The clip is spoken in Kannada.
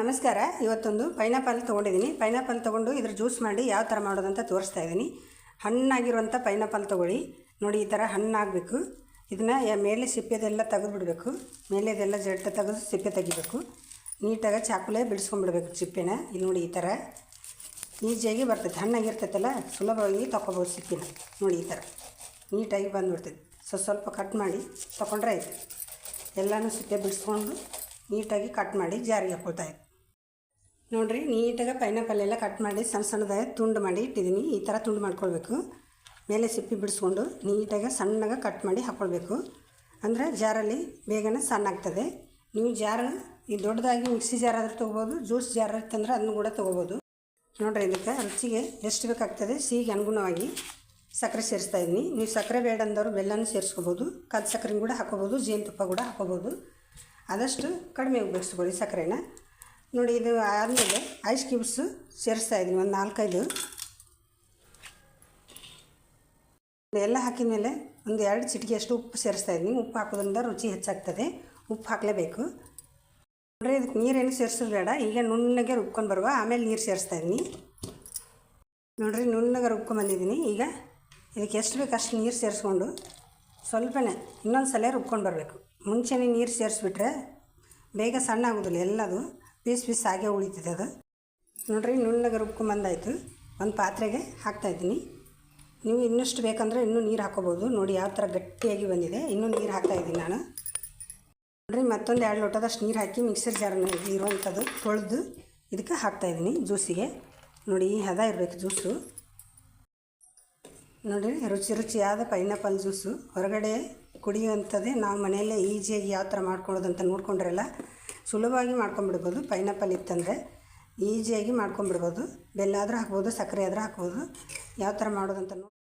ನಮಸ್ಕಾರ, ಇವತ್ತೊಂದು ಪೈನಾಪಲ್ ತೊಗೊಂಡಿದ್ದೀನಿ. ಪೈನಾಪಲ್ ತೊಗೊಂಡು ಇದ್ರ ಜ್ಯೂಸ್ ಮಾಡಿ ಯಾವ ಥರ ಮಾಡೋದಂತ ತೋರಿಸ್ತಾ ಇದ್ದೀನಿ. ಹಣ್ಣಾಗಿರುವಂಥ ಪೈನಾಪಲ್ ತೊಗೊಳ್ಳಿ. ನೋಡಿ, ಈ ಥರ ಹಣ್ಣಾಗಬೇಕು. ಇದನ್ನು ಮೇಲೆ ಸಿಪ್ಪೆದೆಲ್ಲ ತೆಗೆದುಬಿಡ್ಬೇಕು. ಮೇಲೆದೆಲ್ಲ ಜಡ್ಡ ತೆಗೆದು ಸಿಪ್ಪೆ ತೆಗಿಬೇಕು. ನೀಟಾಗಿ ಚಾಕುಲೇ ಬಿಡಿಸ್ಕೊಂಡ್ಬಿಡ್ಬೇಕು ಸಿಪ್ಪೆನ ಇಲ್ಲಿ ನೋಡಿ, ಈ ಥರ ಈಜಿಯಾಗಿ ಬರ್ತೈತೆ. ಹಣ್ಣಾಗಿರ್ತೈತಲ್ಲ, ಸುಲಭವಾಗಿ ತೊಗೊಬೋದು ಸಿಪ್ಪಿನ. ನೋಡಿ, ಈ ಥರ ನೀಟಾಗಿ ಬಂದುಬಿಡ್ತೈತೆ. ಸೊ, ಸ್ವಲ್ಪ ಕಟ್ ಮಾಡಿ ತೊಗೊಂಡ್ರೆ ಆಯ್ತು. ಎಲ್ಲನೂ ಸಿಪ್ಪೆ ಬಿಡಿಸ್ಕೊಂಡು ನೀಟಾಗಿ ಕಟ್ ಮಾಡಿ ಜಾರಿಗೆ ಹಾಕೊಳ್ತಾ ನೋಡಿರಿ, ನೀಟಾಗಿ ಪೈನಾಪಲ್ ಎಲ್ಲ ಕಟ್ ಮಾಡಿ, ಸಣ್ಣ ಸಣ್ಣದಾಗಿ ತುಂಡು ಮಾಡಿ ಇಟ್ಟಿದ್ದೀನಿ. ಈ ಥರ ತುಂಡು ಮಾಡ್ಕೊಳ್ಬೇಕು. ಮೇಲೆ ಸಿಪ್ಪಿ ಬಿಡಿಸ್ಕೊಂಡು ನೀಟಾಗಿ ಸಣ್ಣಗೆ ಕಟ್ ಮಾಡಿ ಹಾಕ್ಕೊಳ್ಬೇಕು ಅಂದರೆ ಜಾರಲ್ಲಿ ಬೇಗನೆ ಸಣ್ಣ ಆಗ್ತದೆ. ನೀವು ಜಾರ್ ಈ ದೊಡ್ಡದಾಗಿ ಮಿಕ್ಸಿ ಜಾರ್ ಆದರೂ ತೊಗೋಬೋದು, ಜ್ಯೂಸ್ ಜಾರ್ ಇತ್ತಂದ್ರೆ ಅದನ್ನು ಕೂಡ ತೊಗೋಬೋದು. ನೋಡಿರಿ, ಇದಕ್ಕೆ ರುಚಿಗೆ ಎಷ್ಟು ಬೇಕಾಗ್ತದೆ ಸಿಹಿಗೆ ಅನುಗುಣವಾಗಿ ಸಕ್ಕರೆ ಸೇರಿಸ್ತಾ ಇದ್ದೀನಿ. ನೀವು ಸಕ್ಕರೆ ಬೇಡ ಅಂದವರು ಬೆಲ್ಲನೂ ಸೇರಿಸ್ಕೋಬೋದು ಕಲ್ ಸಕ್ಕರೆ ಕೂಡ ಹಾಕೋಬೋದು, ಜೇನುತುಪ್ಪ ಕೂಡ ಹಾಕೋಬೋದು. ಆದಷ್ಟು ಕಡಿಮೆ ಉಪಯೋಗಿಸ್ಕೊಳ್ಳಿ ಸಕ್ಕರೆನ. ನೋಡಿ ಇದು ಆದಮೇಲೆ ಐಸ್ ಕ್ಯೂಬ್ಸು ಸೇರಿಸ್ತಾ ಇದ್ದೀನಿ, ಒಂದು ನಾಲ್ಕೈದು. ಎಲ್ಲ ಹಾಕಿದ ಮೇಲೆ ಒಂದು ಎರಡು ಚಿಟಿಕೆಯಷ್ಟು ಉಪ್ಪು ಸೇರಿಸ್ತಾ ಇದ್ದೀನಿ. ಉಪ್ಪು ಹಾಕೋದ್ರಿಂದ ರುಚಿ ಹೆಚ್ಚಾಗ್ತದೆ. ಉಪ್ಪು ಹಾಕಲೇಬೇಕು. ನೋಡಿರಿ ಇದಕ್ಕೆ ನೀರೇನು ಸೇರಿಸೋದು ಬೇಡ. ಈಗ ನುಣ್ಣಗೆ ರುಬ್ಕೊಂಡು ಬರುವ, ಆಮೇಲೆ ನೀರು ಸೇರಿಸ್ತಾ ಇದ್ದೀನಿ. ನೋಡಿರಿ, ನುಣ್ಣಗೆ ರುಬ್ಕೊಂಬಂದಿದ್ದೀನಿ ಈಗ ಇದಕ್ಕೆ ಎಷ್ಟು ಬೇಕು ಅಷ್ಟು ನೀರು ಸೇರಿಸ್ಕೊಂಡು ಸ್ವಲ್ಪನೇ ಇನ್ನೊಂದು ಸಲ ರುಬ್ಕೊಂಡು ಬರಬೇಕು. ಮುಂಚೆನೇ ನೀರು ಸೇರಿಸ್ಬಿಟ್ರೆ ಬೇಗ ಸಣ್ಣ ಆಗೋದಿಲ್ಲ ಎಲ್ಲದು. ಪೀಸ್ ಪೀಸ್ ಹಾಗೆ ಉಳಿತದೆ ಅದು. ನೋಡಿರಿ, ನುಣ್ಣಗೆ ರುಬ್ಕೊಂಬಂದಾಯಿತು ಒಂದು ಪಾತ್ರೆಗೆ ಹಾಕ್ತಾಯಿದ್ದೀನಿ ನೀವು ಇನ್ನಷ್ಟು ಬೇಕಂದರೆ ಇನ್ನೂ ನೀರು ಹಾಕೋಬೋದು. ನೋಡಿ ಯಾವ ಥರ ಗಟ್ಟಿಯಾಗಿ ಬಂದಿದೆ. ಇನ್ನೂ ನೀರು ಹಾಕ್ತಾಯಿದ್ದೀನಿ ನಾನು. ನೋಡಿರಿ, ಮತ್ತೊಂದು ಎರಡು ಲೋಟದಷ್ಟು ನೀರು ಹಾಕಿ ಮಿಕ್ಸರ್ ಜಾರ್ನಲ್ಲಿ ಇರುವಂಥದ್ದು ತೊಳೆದು ಇದಕ್ಕೆ ಹಾಕ್ತಾಯಿದ್ದೀನಿ ಜ್ಯೂಸಿಗೆ. ನೋಡಿ, ಹದ ಇರಬೇಕು ಜ್ಯೂಸು. ನೋಡಿ ರುಚಿ ರುಚಿಯಾದ ಪೈನಾಪಲ್ ಜ್ಯೂಸು. ಹೊರಗಡೆ ಕುಡಿಯುವಂಥದ್ದೇ ನಾವು ಮನೆಯಲ್ಲೇ ಈಸಿಯಾಗಿ ಯಾವ ಥರ ಮಾಡ್ಕೊಳ್ಳೋದು ಅಂತ ನೋಡ್ಕೊಂಡ್ರೆಲ್ಲ ಸುಲಭವಾಗಿ ಮಾಡ್ಕೊಂಬಿಡ್ಬೋದು ಪೈನಾಪಲ್ ಇತ್ತಂದರೆ ಈಸಿಯಾಗಿ ಮಾಡ್ಕೊಂಬಿಡ್ಬೋದು ಬೆಲ್ಲ ಆದರೂ ಹಾಕ್ಬೋದು, ಸಕ್ಕರೆ ಆದರೂ ಹಾಕ್ಬೋದು. ಯಾವ ಥರ ಮಾಡೋದಂತ ನೋಡಿ